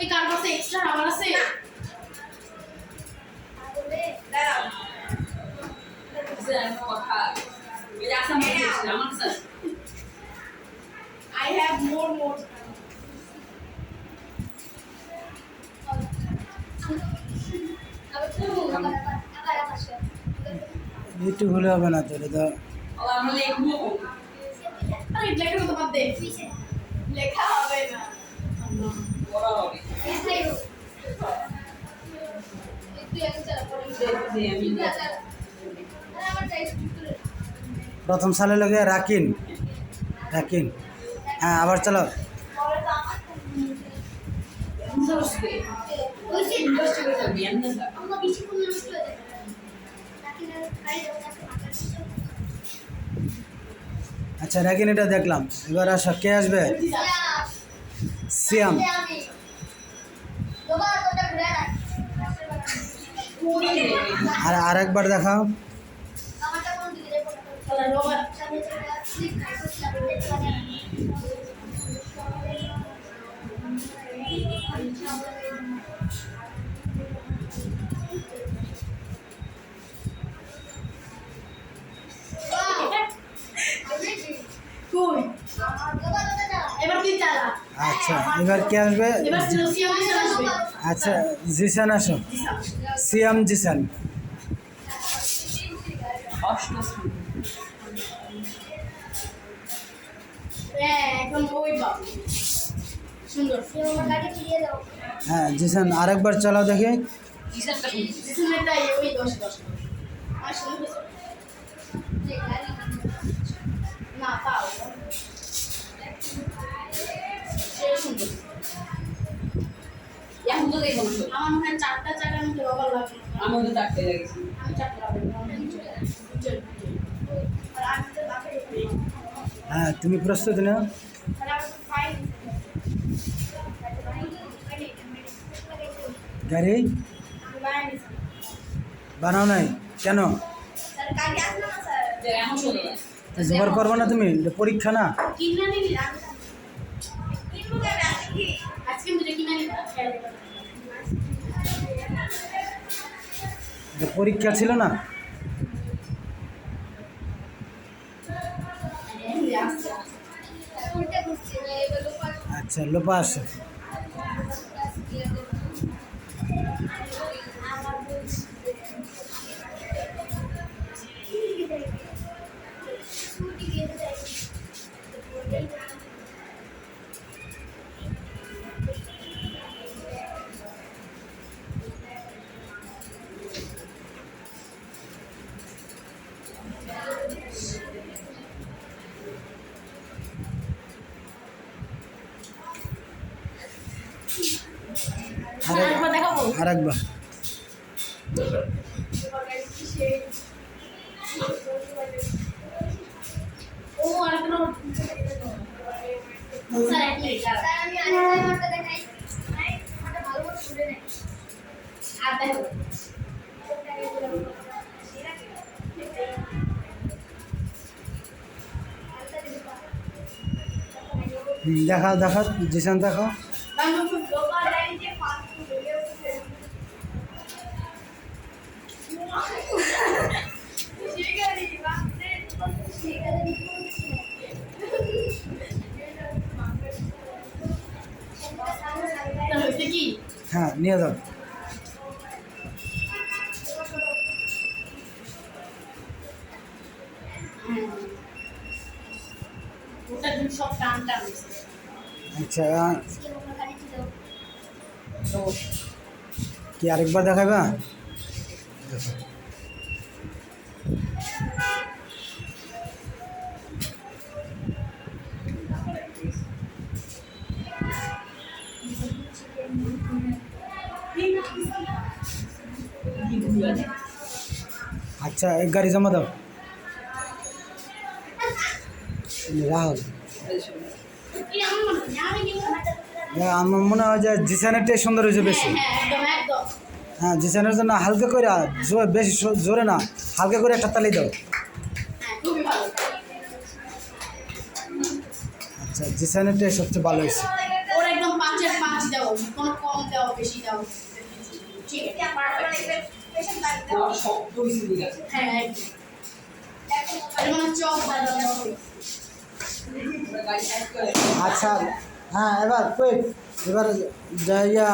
এই কার কাছে এক্সট্রা আমার আছে তাহলে দাঁড়াও বুঝে আমি কথা ওই একটু হলে হবে না তো এটা তো লেখা হবে না। প্রথম সালে লাগে রাকিন। রাকিন। হ্যাঁ আবার চলো পরে তো আমার বুঝতে ওই আচ্ছা রাকিন এটা দেখলাম। এবার আসো কে আসবে? সিয়াম। আর আরেকবার দেখাও। আমারটা আচ্ছা এবার কে আসবে? আচ্ছা জিসান আসো সিয়াম জিসান। হ্যাঁ হ্যাঁ জিসান আরেকবার চালাও দেখি। না আমার মনে হয় চারটা রবার তো চারটে লেগেছে। আমি চারটা হ্যাঁ তুমি প্রস্তুত না গাড়ি? বানাও নাই? কেন? জোগাড় করব না তুমি? পরীক্ষা না? কিনে? নিবি আজকে এটা পরীক্ষা ছিল না? আচ্ছা লোপা আসো আর দেখো হুম, দেখাও দেখাও জিসান দেখাও হয়েছে কি হ্যাঁ নিয়ে টান আচ্ছা কি আরেকবার দেখাবা আচ্ছা এক গাড়ি জমা দাও। রাহুল। মনে হয় আমার মনে হয় যে জিসানেরটাই সুন্দর হয়েছে বেশি। হ্যাঁ জিসানের জন্য হালকা করে জোর বেশি জোরে না হালকা করে একটা তালি দাও। হ্যাঁ আচ্ছা জিসানেরটাই সবচেয়ে ভালো হয়েছে? ওর একদম পাঁচের পাঁচ দাও কোনো কম দাও বেশি দাও। ঠিক আছে। তোমার শক্ত হয়েছে ঠিক আছে। হ্যাঁ আচ্ছা হ্যাঁ এবার এবার ইয়া